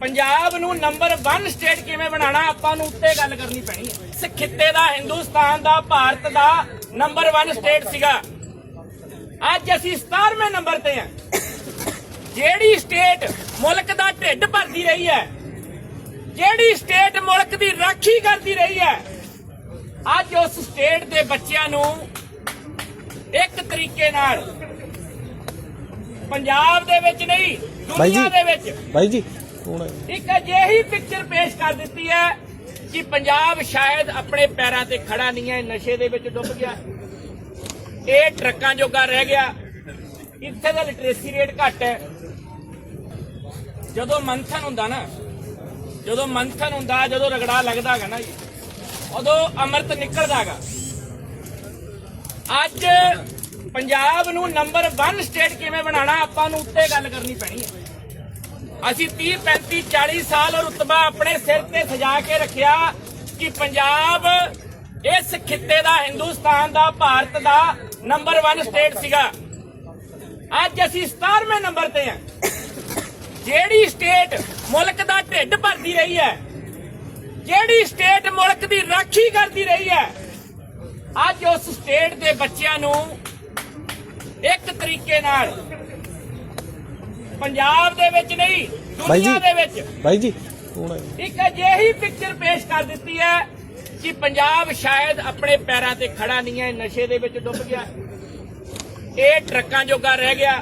ਪੰਜਾਬ ਨੂੰ number 1 state ਕਿਵੇਂ ਬਣਾਉਣਾ ਆਪਾਂ ਨੂੰ ਉੱਤੇ ਗੱਲ ਕਰਨੀ ਪੈਣੀ ਹੈ ਇਸ ਖਿੱਤੇ ਦਾ ਹਿੰਦੁਸਤਾਨ ਦਾ ਭਾਰਤ ਦਾ ਨੰਬਰ 1 ਸਟੇਟ ਸੀਗਾ ਅੱਜ ਅਸੀਂ 17ਵੇਂ ਨੰਬਰ ਤੇ ਹਾਂ ਜਿਹੜੀ ਸਟੇਟ ਮੁਲਕ ਦਾ ਢਿੱਡ ਭਰਦੀ ਰਹੀ ਹੈ ਜਿਹੜੀ ਸਟੇਟ ਮੁਲਕ ਦੀ ਰਾਖੀ ਕਰਦੀ ਰਹੀ ਹੈ ਅੱਜ ਉਸ ਸਟੇਟ ਦੇ ਬੱਚਿਆਂ ਨੂੰ ਇੱਕ ਤਰੀਕੇ ਨਾਲ ਪੰਜਾਬ ਦੇ ਵਿੱਚ ਨਹੀਂ ਦੁਨੀਆ। ਦੇ ਵਿੱਚ ਬਾਈ ਜੀ ਕੌਣ ਹੈ। ਇੱਕ ਅਜਿਹੀ ਪਿਕਚਰ ਪੇਸ਼ ਕਰ ਦਿੱਤੀ ਹੈ ਕਿ ਪੰਜਾਬ ਸ਼ਾਇਦ ਆਪਣੇ ਪੈਰਾਂ ਤੇ ਖੜਾ ਨਹੀਂ ਹੈ ਨਸ਼ੇ ਦੇ ਵਿੱਚ ਡੁੱਬ ਗਿਆ। ਇਹ ਟਰੱਕਾਂ ਜੋਗਾ ਰਹਿ ਗਿਆ। ਇੱਥੇ ਦਾ ਲਿਟਰੇਸੀ ਰੇਟ ਘੱਟ ਹੈ। ਜਦੋਂ ਮੰਥਨ ਹੁੰਦਾ ਨਾ, ਜਦੋਂ ਮੰਥਨ ਹੁੰਦਾ, ਜਦੋਂ ਰਗੜਾ ਲੱਗਦਾ ਹੈਗਾ ਨਾ ਜੀ, ਉਦੋਂ ਅੰਮ੍ਰਿਤ ਨਿਕਲਦਾ ਹੈਗਾ। ਅੱਜ ਪੰਜਾਬ ਨੂੰ ਨੰਬਰ 1 ਸਟੇਟ ਕਿਵੇਂ ਬਣਾਉਣਾ, ਆਪਾਂ ਨੂੰ ਉੱਤੇ ਗੱਲ ਕਰਨੀ ਪੈਣੀ ਹੈ। ਅਸੀਂ 30 35 40 ਸਾਲ ਰੁਤਬਾ ਆਪਣੇ ਸਿਰ ਤੇ ਸਜਾ ਕੇ ਰੱਖਿਆ ਕਿ ਪੰਜਾਬ ਇਸ ਖਿੱਤੇ ਦਾ, ਹਿੰਦੁਸਤਾਨ ਦਾ, ਭਾਰਤ ਦਾ ਨੰਬਰ 1 ਸਟੇਟ ਸੀਗਾ। ਅੱਜ ਅਸੀਂ 17ਵੇਂ ਨੰਬਰ ਤੇ ਹਾਂ। ਜਿਹੜੀ ਸਟੇਟ ਮੁਲਕ ਦਾ ਢਿੱਡ ਭਰਦੀ ਰਹੀ ਹੈ, ਜਿਹੜੀ ਸਟੇਟ ਮੁਲਕ ਦੀ ਰਾਖੀ ਕਰਦੀ ਰਹੀ ਹੈ, ਅੱਜ ਉਸ ਸਟੇਟ ਦੇ ਬੱਚਿਆਂ ਨੂੰ ਇੱਕ ਤਰੀਕੇ ਨਾਲ ਪੰਜਾਬ ਦੇ ਵਿੱਚ ਨਹੀਂ ਬਾਈ ਜੀ। ਦੁਨੀਆ ਦੇ ਵਿੱਚ। ਬਾਈ ਜੀ ਕੌਣ ਹੈ ਇੱਕ ਅਜਿਹੀ ਪਿਕਚਰ ਪੇਸ਼ ਕਰ ਦਿੱਤੀ ਹੈ ਕਿ ਪੰਜਾਬ ਸ਼ਾਇਦ ਆਪਣੇ ਪੈਰਾਂ ਤੇ ਖੜਾ ਨਹੀਂ ਹੈ ਨਸ਼ੇ ਦੇ ਵਿੱਚ ਡੁੱਬ ਗਿਆ। ਇਹ ਟਰੱਕਾਂ ਜੋਗਾ ਰਹਿ ਗਿਆ।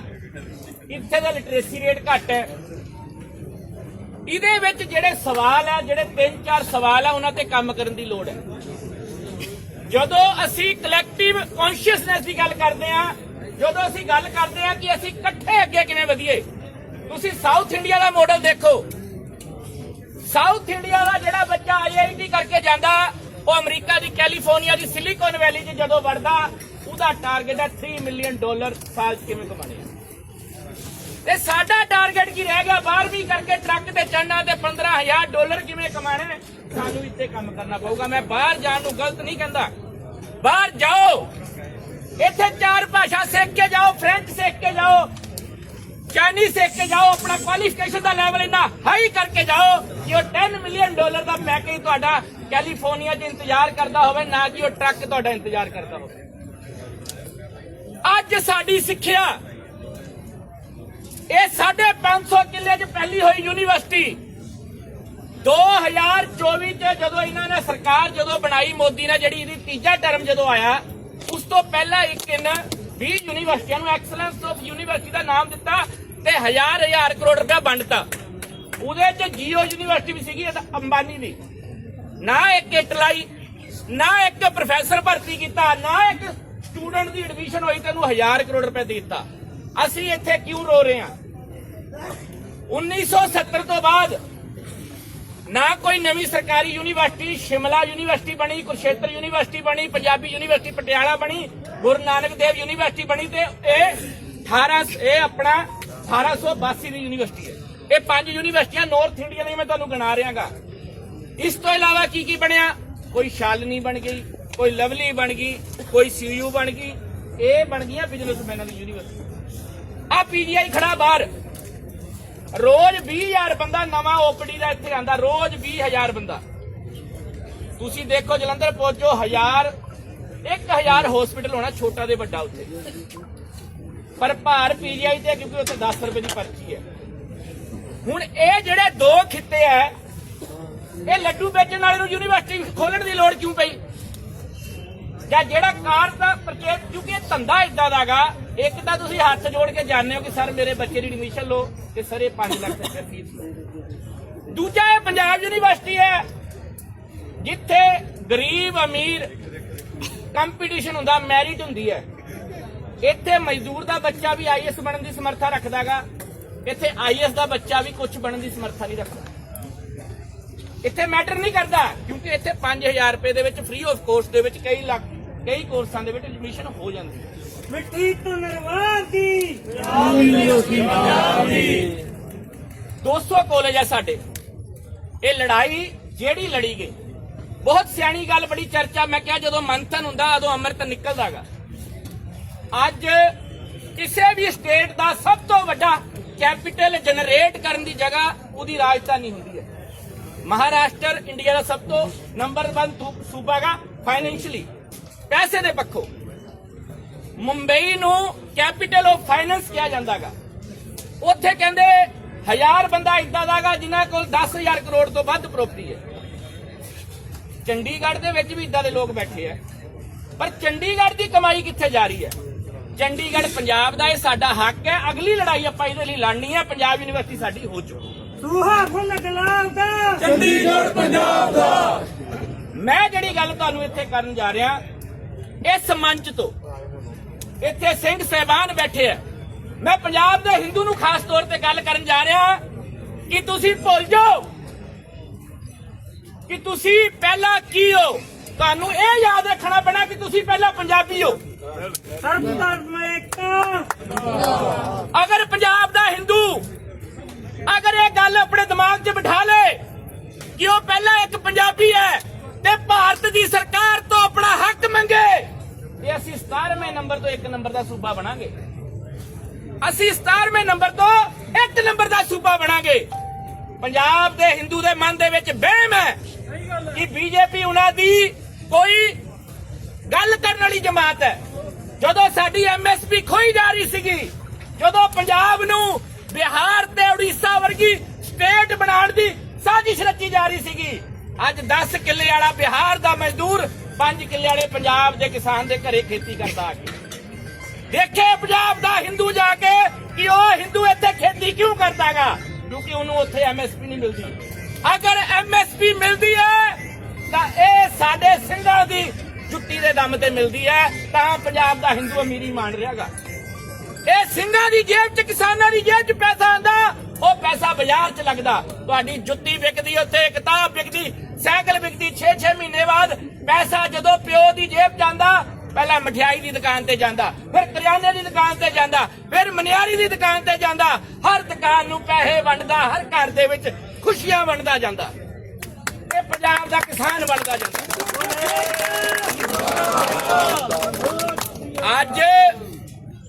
ਇੱਥੇ ਦਾ ਲਿਟਰੇਸੀ ਰੇਟ ਘੱਟ ਹੈ। ਇਹਦੇ ਵਿੱਚ ਜਿਹੜੇ ਸਵਾਲ ਆ ਜਿਹੜੇ ਤਿੰਨ ਚਾਰ ਸਵਾਲ ਆ ਉਹਨਾਂ ਤੇ ਕੰਮ ਕਰਨ ਦੀ ਲੋੜ ਹੈ। ਜਦੋਂ ਅਸੀਂ ਕਲੈਕਟਿਵ ਕੌਨਸ਼ੀਅਸਨੈਸ ਦੀ ਗੱਲ ਕਰਦੇ ਆ ਜਦੋਂ ਅਸੀਂ ਗੱਲ ਕਰਦੇ ਆ ਕਿ ਅਸੀਂ ਇਕੱਠੇ ਅੱਗੇ ਕਿਵੇਂ ਵਧੀਏ ਤੁਸੀਂ ਸਾਊਥ ਇੰਡੀਆ ਦਾ ਮਾਡਲ ਦੇਖੋ। ਸਾਊਥ ਇੰਡੀਆ ਦਾ ਜਿਹੜਾ ਬੱਚਾ ਆਈਆਈਟੀ ਕਰਕੇ ਜਾਂਦਾ, ਉਹ ਅਮਰੀਕਾ ਦੀ, ਕੈਲੀਫੋਰਨੀਆ ਦੀ, ਸਿਲੀਕਨ ਵੈਲੀ 'ਚ ਜਦੋਂ ਵੜਦਾ ਉਹਦਾ ਟਾਰਗੇਟ ਹੈ 3 ਮਿਲੀਅਨ ਡਾਲਰ ਸਾਲ ਕਿਵੇਂ ਕਮਾਣੇ ਤੇ ਸਾਡਾ ਟਾਰਗੇਟ ਕੀ ਰਹਿ ਗਿਆ? 12ਵੀਂ ਕਰਕੇ ਟਰੱਕ ਤੇ ਚੜਨਾ ਤੇ 15000 ਡਾਲਰ ਕਿਵੇਂ ਕਮਾਣੇ ਸਾਨੂੰ ਇੱਥੇ ਕੰਮ ਕਰਨਾ ਪਊਗਾ। ਮੈਂ ਬਾਹਰ ਜਾਣ ਨੂੰ ਗਲਤ ਨਹੀਂ ਕਹਿੰਦਾ। ਬਾਹਰ ਜਾਓ। ਇੱਥੇ ਚਾਰ ਭਾਸ਼ਾ ਸਿੱਖ ਕੇ ਜਾਓ ਫ੍ਰੈਂਚ ਸਿੱਖ ਕੇ ਜਾਓ। ਚਾਈਨੀਜ਼ ਸਿੱਖ ਕੇ ਜਾਓ, ਆਪਣਾ ਕੁਆਲੀਫਿਕੇਸ਼ਨ ਦਾ ਲੈਵਲ ਇੰਨਾ ਹਾਈ ਕਰਕੇ ਜਾਓ ਕਿ ਉਹ 10 ਮਿਲੀਅਨ ਡਾਲਰ ਦਾ ਪੈਕੇਜ ਤੁਹਾਡਾ ਕੈਲੀਫੋਰਨੀਆ 'ਚ ਇੰਤਜ਼ਾਰ ਕਰਦਾ ਹੋਵੇ, ਨਾ ਕਿ ਉਹ ਟਰੱਕ ਤੁਹਾਡਾ ਇੰਤਜ਼ਾਰ ਕਰਦਾ ਹੋਵੇ। ਅੱਜ ਸਾਡੀ ਸਿੱਖਿਆ, ਇਹ 550 ਕਿੱਲੇ 'ਚ ਪਹਿਲੀ ਹੋਈ ਯੂਨੀਵਰਸਿਟੀ। 2024 'ਚ ਜਦੋਂ ਇਹਨਾਂ ਨੇ ਸਰਕਾਰ ਜਦੋਂ ਬਣਾਈ, ਮੋਦੀ ਨੇ ਜਿਹੜੀ ਇਹਦੀ ਤੀਜਾ ਟਰਮ ਜਦੋਂ ਆਇਆ, ਉਸ ਤੋਂ ਪਹਿਲਾਂ ਇੱਕ ਇਹਨ 20 ਯੂਨੀਵਰਸਿਟੀਆਂ ਨੂੰ ਐਕਸਲੈਂਸ ਆਫ ਯੂਨੀਵਰਸਿਟੀ ਦਾ ਨਾਮ ਦਿੱਤਾ। ਤੇ ਹਜ਼ਾਰ ਹਜ਼ਾਰ ਕਰੋੜ ਰੁਪਇਆ ਵੰਡਤਾ। ਉਹਦੇ 'ਚ ਜੀਓ ਯੂਨੀਵਰਸਿਟੀ ਵੀ ਸੀਗੀ ਅੰਬਾਨੀ ਦੀ। ਨਾ ਇੱਕ ਇੱਟ ਲਾਈ, ਨਾ ਇੱਕ ਪ੍ਰੋਫੈਸਰ ਭਰਤੀ ਕੀਤਾ, ਨਾ ਇੱਕ ਸਟੂਡੈਂਟ ਦੀ ਐਡਮਿਸ਼ਨ ਹੋਈ ਤੈਨੂੰ ਹਜ਼ਾਰ ਕਰੋੜ ਰੁਪਏ ਦੇ ਦਿੱਤਾ। ਅਸੀਂ ਇੱਥੇ ਕਿਉਂ ਰੋ ਰਹੇ ਹਾਂ? 1970 ਤੋਂ ਬਾਅਦ ਨਾ ਕੋਈ ਨਵੀਂ ਸਰਕਾਰੀ ਯੂਨੀਵਰਸਿਟੀ, ਸ਼ਿਮਲਾ ਯੂਨੀਵਰਸਿਟੀ ਬਣੀ, ਕੁਰਸ਼ੇਤਰ ਯੂਨੀਵਰਸਿਟੀ ਬਣੀ, ਪੰਜਾਬੀ ਯੂਨੀਵਰਸਿਟੀ, ਪਟਿਆਲਾ ਬਣੀ, ਗੁਰੂ ਨਾਨਕ ਦੇਵ ਯੂਨੀਵਰਸਿਟੀ ਬਣੀ ਤੇ ਇਹ 18 ਇਹ ਆਪਣਾ 1882 ਦੀ ਯੂਨੀਵਰਸਿਟੀ ਹੈ। ਇਹ ਪੰਜ ਯੂਨੀਵਰਸਿਟੀਆਂ ਨਾਰਥ ਇੰਡੀਆ ਦੀਆਂ ਮੈਂ ਤੁਹਾਨੂੰ ਗਿਣਾ ਰਿਹਾਗਾ। ਇਸ ਤੋਂ ਇਲਾਵਾ ਕੀ ਕੀ ਬਣਿਆ? ਕੋਈ ਸ਼ਾਲਨੀ ਬਣ ਗਈ, ਕੋਈ ਲਵਲੀ ਬਣ ਗਈ, ਕੋਈ ਸੀਯੂ ਬਣ ਗਈ। ਇਹ ਬਣ ਗਈਆਂ ਬਿਜ਼ਨਸਮੈਨਾਂ ਦੀ ਯੂਨੀਵਰਸਿਟੀ। ਆ ਪੀਜੀਆਈ ਖੜਾ ਬਾਹਰ। ਰੋਜ਼ 20000 ਬੰਦਾ ਨਵਾਂ ਓਪੀਡੀ ਦਾ ਇੱਥੇ ਆਂਦਾ ਰੋਜ਼ 20000 ਬੰਦਾ। ਤੁਸੀਂ ਦੇਖੋ ਜਲੰਧਰ ਪਹੁੰਚੋ 1000 1000 ਹਸਪੀਟਲ ਹੋਣਾ ਛੋਟਾ ਤੇ ਵੱਡਾ ਉੱਥੇ। ਪਰ ਭਾਰ ਪੀਜੀਆਈ ਤੇ ਹੈ ਕਿਉਂਕਿ ਉੱਥੇ 10 ਰੁਪਏ ਦੀ ਪਰਚੀ ਹੈ। ਹੁਣ ਇਹ ਜਿਹੜੇ ਦੋ ਖਿੱਤੇ ਐ ਇਹ ਲੱਡੂ ਵੇਚਣ ਵਾਲੇ ਨੂੰ ਯੂਨੀਵਰਸਿਟੀ ਖੋਲਣ ਦੀ ਲੋੜ ਕਿਉਂ ਪਈ? ਜਾਂ ਜਿਹੜਾ ਕਾਰ ਦਾ ਪਰਚੇਸ ਕਿਉਂਕਿ ਇਹ ਧੰਦਾ ਇਦਾਂ ਦਾਗਾ ਇੱਕ ਤਾਂ ਤੁਸੀਂ ਹੱਥ ਜੋੜ ਕੇ ਜਾਣਦੇ ਹੋ ਕਿ ਸਰ ਮੇਰੇ ਬੱਚੇ ਦੀ ਐਡਮਿਸ਼ਨ ਲਓ ਤੇ ਸਰ ਇਹ 5 ਲੱਖ ਰੁਪਏ ਫੀਸ ਲਓ। ਦੂਜਾ ਇਹ ਪੰਜਾਬ ਯੂਨੀਵਰਸਿਟੀ ਹੈ, ਜਿੱਥੇ ਗਰੀਬ ਅਮੀਰ ਕੰਪੀਟੀਸ਼ਨ ਹੁੰਦਾ ਮੈਰਿਟ ਹੁੰਦੀ ਹੈ। ਇੱਥੇ ਮਜ਼ਦੂਰ ਦਾ ਬੱਚਾ ਵੀ ਆਈਐਸ ਬਣਨ ਦੀ ਸਮਰੱਥਾ ਰੱਖਦਾਗਾ। ਇੱਥੇ ਆਈਐਸ ਦਾ ਬੱਚਾ ਵੀ ਕੁਝ ਬਣਨ ਦੀ ਸਮਰੱਥਾ ਨਹੀਂ ਰੱਖਦਾ। ਇੱਥੇ ਮੈਟਰ ਨਹੀਂ ਕਰਦਾ ਕਿਉਂਕਿ ਇੱਥੇ 5000 ਰੁਪਏ ਦੇ ਵਿੱਚ ਫ੍ਰੀ ਆਫ ਕੋਰਸ ਦੇ ਵਿੱਚ ਕਈ ਲੱਖ ਕਈ ਕੋਰਸਾਂ ਦੇ ਵਿੱਚ ਐਡਮਿਸ਼ਨ ਹੋ ਜਾਂਦੀ ਹੈ। ਮਿੱਟੀ ਤੋਂ ਨਿਰਵਾਣ ਦੀ 200 ਕਾਲਜ ਆ ਸਾਡੇ। ਇਹ ਲੜਾਈ ਜਿਹੜੀ ਲੜੀ ਗਈ ਬਹੁਤ ਸਿਆਣੀ ਗੱਲ ਬੜੀ ਚਰਚਾ। ਮੈਂ ਕਿਹਾ ਜਦੋਂ ਮੰਥਨ ਹੁੰਦਾ ਉਦੋਂ ਅੰਮ੍ਰਿਤ ਨਿਕਲਦਾਗਾ। ਅੱਜ ਕਿਸੇ ਵੀ ਸਟੇਟ ਦਾ ਸਭ ਤੋਂ ਵੱਡਾ ਕੈਪੀਟਲ ਜਨਰੇਟ ਕਰਨ ਦੀ ਜਗ੍ਹਾ ਉਹਦੀ ਰਾਜਧਾਨੀ ਹੁੰਦੀ ਹੈ। ਮਹਾਰਾਸ਼ਟਰ ਇੰਡੀਆ ਦਾ ਸਭ ਤੋਂ ਨੰਬਰ 1 ਸੂਬਾ ਗਾ ਫਾਈਨੈਂਸ਼ੀਅਲੀ ਪੈਸੇ ਦੇ ਪੱਖੋਂ ਮੁੰਬਈ ਨੂੰ ਕੈਪੀਟਲ ਆਫ ਫਾਈਨੈਂਸ ਕਿਹਾ ਜਾਂਦਾਗਾ ਉੱਥੇ ਕਹਿੰਦੇ ਹਜ਼ਾਰ ਬੰਦਾ ਇਦਾਂ ਦਾਗਾ ਜਿਨ੍ਹਾਂ ਕੋਲ 10000 ਕਰੋੜ ਤੋਂ ਵੱਧ ਪ੍ਰਾਪਰਟੀ ਹੈ। ਚੰਡੀਗੜ੍ਹ ਦੇ ਵਿੱਚ ਵੀ ਇਦਾਂ ਦੇ ਲੋਕ ਬੈਠੇ ਆ ਪਰ ਚੰਡੀਗੜ੍ਹ ਦੀ ਕਮਾਈ ਕਿੱਥੇ ਜਾ ਰਹੀ ਹੈ? ਚੰਡੀਗੜ੍ਹ ਪੰਜਾਬ ਦਾ ਇਹ ਸਾਡਾ ਹੱਕ ਹੈ। ਅਗਲੀ ਲੜਾਈ ਆਪਾਂ ਇਹਦੇ ਲਈ ਲੜਨੀ ਹੈ। ਪੰਜਾਬ ਯੂਨੀਵਰਸਿਟੀ ਸਾਡੀ ਹੋ ਚੁੱਕੀ ਸੂਹਾ ਫੁੱਲ ਗੁਲਾਬ ਦਾ। ਮੈਂ ਜਿਹੜੀ ਗੱਲ ਤੁਹਾਨੂੰ ਇੱਥੇ ਕਰਨ ਜਾ ਰਿਹਾ ਇਸ ਮੰਚ ਤੋਂ ਇੱਥੇ ਸਿੰਘ ਸਹਿਬਾਨ ਬੈਠੇ ਆ। ਮੈਂ ਪੰਜਾਬ ਦੇ ਹਿੰਦੂ ਨੂੰ ਖਾਸ ਤੌਰ ਤੇ ਗੱਲ ਕਰਨ ਜਾ ਰਿਹਾ ਕਿ ਤੁਸੀਂ ਭੁੱਲ ਜਾਓ ਕਿ ਤੁਸੀਂ ਪਹਿਲਾਂ ਕੀ ਹੋ? ਤੁਹਾਨੂੰ ਇਹ ਯਾਦ ਰੱਖਣਾ ਪੈਣਾ ਕਿ ਤੁਸੀਂ ਪਹਿਲਾਂ ਪੰਜਾਬੀ ਹੋ। ਸਰਬ ਧਰਮ ਏਕਤਾ ਅਗਰ ਪੰਜਾਬ ਦਾ ਹਿੰਦੂ ਅਗਰ ਇਹ ਗੱਲ ਆਪਣੇ ਦਿਮਾਗ 'ਚ ਬਿਠਾ ਲੇ ਕਿ ਉਹ ਪਹਿਲਾਂ ਇੱਕ ਪੰਜਾਬੀ ਹੈ ਤੇ ਭਾਰਤ ਦੀ ਸਰਕਾਰ ਤੋਂ ਆਪਣਾ ਹੱਕ ਮੰਗੇ, ਤੇ ਅਸੀਂ 17ਵੇਂ ਨੰਬਰ ਤੋਂ ਇੱਕ ਨੰਬਰ ਦਾ ਸੂਬਾ ਬਣਾਂਗੇ। ਅਸੀਂ 17ਵੇਂ ਨੰਬਰ ਤੋਂ ਇੱਕ ਨੰਬਰ ਦਾ ਸੂਬਾ ਬਣਾਂਗੇ। ਪੰਜਾਬ ਦੇ ਹਿੰਦੂ ਦੇ ਮਨ ਦੇ ਵਿੱਚ ਵਹਿਮ ਹੈ ਕਿ ਬੀਜੇਪੀ ਉਹਨਾਂ ਦੀ ਕੋਈ ਗੱਲ ਕਰਨ ਵਾਲੀ ਜਮਾਤ ਹੈ। ਜਦੋਂ ਸਾਡੀ ਐਮਐਸਪੀ ਖੋਈ ਜਾ ਰਹੀ ਸੀਗੀ, ਜਦੋਂ ਪੰਜਾਬ ਨੂੰ ਬਿਹਾਰ ਤੇ ਉੜੀਸਾ ਵਰਗੀ ਸਟੇਟ ਬਣਾਉਣ ਦੀ ਸਾਜ਼ਿਸ਼ ਰਚੀ ਜਾ ਰਹੀ ਸੀਗੀ, ਅੱਜ 10 ਕਿੱਲੇ ਵਾਲਾ ਬਿਹਾਰ ਦਾ ਮਜ਼ਦੂਰ 5 ਕਿੱਲੇ ਵਾਲੇ ਪੰਜਾਬ ਦੇ ਕਿਸਾਨ ਦੇ ਘਰੇ ਖੇਤੀ ਕਰਦਾ ਆ ਕੇ ਦੇਖੇ ਪੰਜਾਬ ਦਾ ਹਿੰਦੂ ਜਾ ਕੇ ਕਿ ਉਹ ਹਿੰਦੂ ਇੱਥੇ ਖੇਤੀ ਕਿਉਂ ਕਰਦਾਗਾ? ਕਿਉਂਕਿ ਉਹਨੂੰ ਉੱਥੇ ਐਮਐਸਪੀ ਨਹੀਂ ਮਿਲਦੀ। ਅਗਰ ਐਮਐਸਪੀ ਮਿਲਦੀ ਹੈ ਤਾਂ ਇਹ ਸਾਡੇ ਸਿੰਘਾਂ ਦੀ ਜੁੱਤੀ ਦੇ ਦਮ ਤੇ ਮਿਲਦੀ ਹੈ, ਤਾਂ ਪੰਜਾਬ ਦਾ ਹਿੰਦੂ ਅਮੀਰੀ ਮਾਣ ਰਿਹਾਗਾ। ਇਹ ਸਿੰਘਾਂ ਦੀ ਜੇਬ 'ਚ, ਕਿਸਾਨਾਂ ਦੀ ਜੇਬ 'ਚ ਪੈਸਾ ਆਂਦਾ ਉਹ ਪੈਸਾ ਬਾਜ਼ਾਰ 'ਚ ਲੱਗਦਾ। ਤੁਹਾਡੀ ਜੁੱਤੀ ਵਿਕਦੀ ਉੱਥੇ ਕਿਤਾਬ ਵਿਕਦੀ, ਸਾਈਕਲ ਵਿਕਦੀ 6-6 ਮਹੀਨੇ ਬਾਅਦ ਪੈਸਾ ਜਦੋਂ ਪਿਓ ਦੀ ਜੇਬ ਜਾਂਦਾ ਪਹਿਲਾਂ ਮਠਿਆਈ ਦੀ ਦੁਕਾਨ ਤੇ ਜਾਂਦਾ, ਫਿਰ ਕਰਿਆਨੇ ਦੀ ਦੁਕਾਨ ਤੇ ਜਾਂਦਾ, ਫਿਰ ਮਨਿਆਰੀ ਦੀ ਦੁਕਾਨ ਤੇ ਜਾਂਦਾ। ਹਰ ਦੁਕਾਨ ਨੂੰ ਪੈਸੇ ਵੰਡਦਾ, ਹਰ ਘਰ ਦੇ ਵਿੱਚ ਖੁਸ਼ੀਆਂ ਵੰਡਦਾ ਜਾਂਦਾ। ਪੰਜਾਬ ਦਾ ਕਿਸਾਨ ਬਣਦਾ ਜਾਂਦਾ ਅੱਜ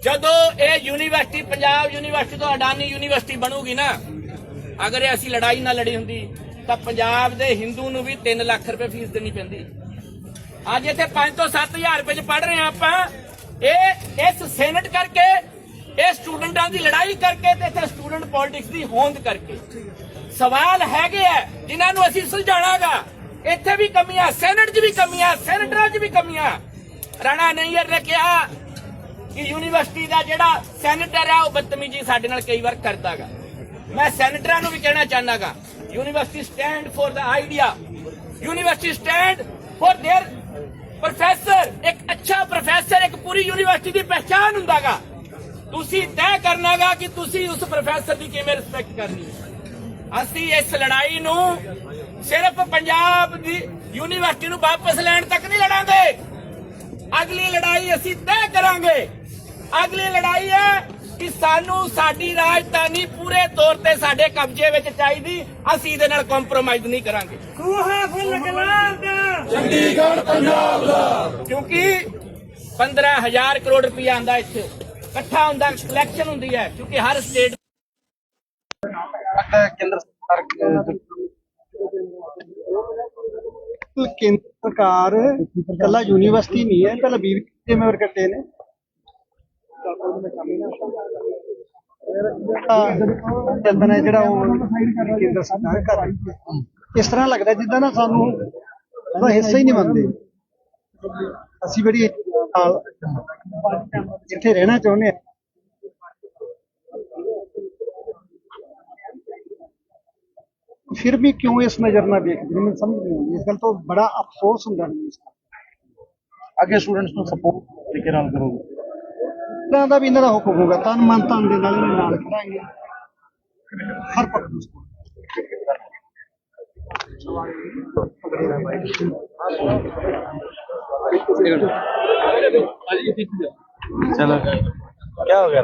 ਜਦੋਂ ਇਹ ਯੂਨੀਵਰਸਿਟੀ, ਪੰਜਾਬ ਯੂਨੀਵਰਸਿਟੀ ਤੋਂ ਅਡਾਨੀ ਯੂਨੀਵਰਸਿਟੀ ਬਣੂਗੀ ਨਾ, ਅਗਰ ਇਹ ਅਸੀਂ ਲੜਾਈ ਨਾ ਲੜੀ ਹੁੰਦੀ, ਤਾਂ ਪੰਜਾਬ ਦੇ ਹਿੰਦੂ ਨੂੰ ਵੀ 3 ਲੱਖ ਰੁਪਏ ਫੀਸ ਦੇਣੀ ਪੈਂਦੀ। ਅੱਜ ਇੱਥੇ 5 ਤੋਂ 7000 ਰੁਪਏ ਚ ਪੜ ਰਹੇ ਹਾਂ ਆਪਾਂ। ਇਹ, ਇਸ ਸੈਨੇਟ ਕਰਕੇ, ਇਹ ਸਟੂਡੈਂਟਾਂ ਦੀ ਲੜਾਈ ਕਰਕੇ ਤੇ ਇੱਥੇ ਸਟੂਡੈਂਟ ਪੋਲਿਟਿਕਸ ਦੀ ਹੋਂਦ ਕਰਕੇ। ਸਵਾਲ ਹੈਗੇ ਆ, ਜਿਨ੍ਹਾਂ ਨੂੰ ਅਸੀਂ ਸੁਲਝਾਣਾਗਾ। ਇੱਥੇ ਵੀ ਕਮੀਆਂ, ਸੈਨੇਟ 'ਚ ਵੀ ਕਮੀਆਂ, ਸੈਨੇਟਰਾਂ 'ਚ ਵੀ ਕਮੀਆਂ। ਰਾਣਾ ਨਈਰ ਨੇ ਕਿਹਾ ਕਿ ਯੂਨੀਵਰਸਿਟੀ ਦਾ ਜਿਹੜਾ ਸੈਨੇਟਰ ਆ, ਉਹ ਬਦਤਮੀਜੀ ਸਾਡੇ ਨਾਲ ਕਈ ਵਾਰ ਕਰਦਾਗਾ। ਮੈਂ ਸੈਨੇਟਰਾਂ ਨੂੰ ਵੀ ਕਹਿਣਾ ਚਾਹਨਾਗਾ university stand for the idea. University stand for there professor, ਇੱਕ ਅੱਛਾ ਪ੍ਰੋਫੈਸਰ, ਇੱਕ ਪੂਰੀ ਯੂਨੀਵਰਸਿਟੀ ਦੀ ਪਛਾਣ ਹੁੰਦਾਗਾ। ਤੁਸੀਂ ਤੈਅ ਕਰਨਾਗਾ ਕਿ ਤੁਸੀਂ ਉਸ ਪ੍ਰੋਫੈਸਰ ਦੀ ਕਿਵੇਂ ਰਿਸਪੈਕਟ ਕਰਨੀ ਹੈ। ਅਸੀਂ ਇਸ ਲੜਾਈ ਨੂੰ ਸਿਰਫ ਪੰਜਾਬ ਦੀ ਯੂਨੀਵਰਸਿਟੀ ਨੂੰ ਵਾਪਸ ਲੈਣ ਤੱਕ ਨਹੀਂ ਲੜਾਂਗੇ। ਅਗਲੀ ਲੜਾਈ ਅਸੀਂ ਤੈਅ ਕਰਾਂਗੇ। ਅਗਲੀ ਲੜਾਈ ਹੈ ਕਿ ਸਾਨੂੰ ਸਾਡੀ ਰਾਜਧਾਨੀ ਪੂਰੇ ਤੌਰ ਤੇ ਸਾਡੇ ਕਬਜ਼ੇ ਵਿੱਚ ਚਾਹੀਦੀ ਅਸੀਂ ਇਹਦੇ ਨਾਲ ਕੰਪਰੋਮਾਈਜ਼ ਨਹੀਂ ਕਰਾਂਗੇ। ਸੂਹਾ ਫੁੱਲ ਗੁਲਾਬ ਦਾ। ਕਿਉਂਕਿ 15000 ਕਰੋੜ ਰੁਪਇਆ ਆਂਦਾ ਇੱਥੇ। ਇਕੱਠਾ ਹੁੰਦਾ ਕਲੈਕਸ਼ਨ ਹੁੰਦੀ ਹੈ ਕਿਉਂਕਿ ਹਰ ਸਟੇਟ ਕੇਂਦਰ ਸਰਕਾਰ ਕੇਂਦਰ ਸਰਕਾਰ ਕੱਲਾ ਯੂਨੀਵਰਸਿਟੀ ਨਹੀਂ ਹੈ ਪਹਿਲਾਂ 20 ਜ਼ਿੰਮੇਵਾਰ ਕੱਟੇ ਨੇ? ਚੱਲਦਾ ਨੇ ਜਿਹੜਾ ਉਹ ਕੇਂਦਰ ਸਰਕਾਰ ਕਰ ਰਹੀ ਹੈ, ਇਸ ਤਰ੍ਹਾਂ ਲੱਗਦਾ ਜਿੱਦਾਂ ਨਾ ਸਾਨੂੰ ਉਹਦਾ ਹਿੱਸਾ ਹੀ ਨਹੀਂ ਮੰਨਦੇ ਅਸੀਂ ਬੜੀ ਨਾਲ ਇੱਥੇ ਰਹਿਣਾ ਚਾਹੁੰਦੇ ਹਾਂ। ਫਿਰ ਵੀ ਕਿਉਂ ਇਸ ਨਜ਼ਰ ਨਾਲ ਵੇਖਦੇ ਨੇ ਮੈਨੂੰ ਸਮਝ ਨਹੀਂ ਆਉਂਦੀ ਇਸ ਗੱਲ ਤੋਂ ਬੜਾ ਅਫਸੋਸ ਹੁੰਦਾ ਮੈਨੂੰ ਇਸ ਅੱਗੇ ਸਟੂਡੈਂਟਸ ਨੂੰ ਸਪੋਰਟ ਤਰੀਕੇ ਨਾਲ ਕਰੋਗੇ ਤਰ੍ਹਾਂ ਦਾ ਵੀ ਇਹਨਾਂ ਦਾ ਹੁਕਮ ਹੋਗਾ ਤਨ ਮਨ ਧਨ ਦੇ ਨਾਲ ਇਹਨਾਂ ਨਾਲ ਖੜਾਂਗੇ ਹਰ ਪੱਖ ਨੂੰ ਚਲੋ ਕੀ ਹੋ ਗਿਆ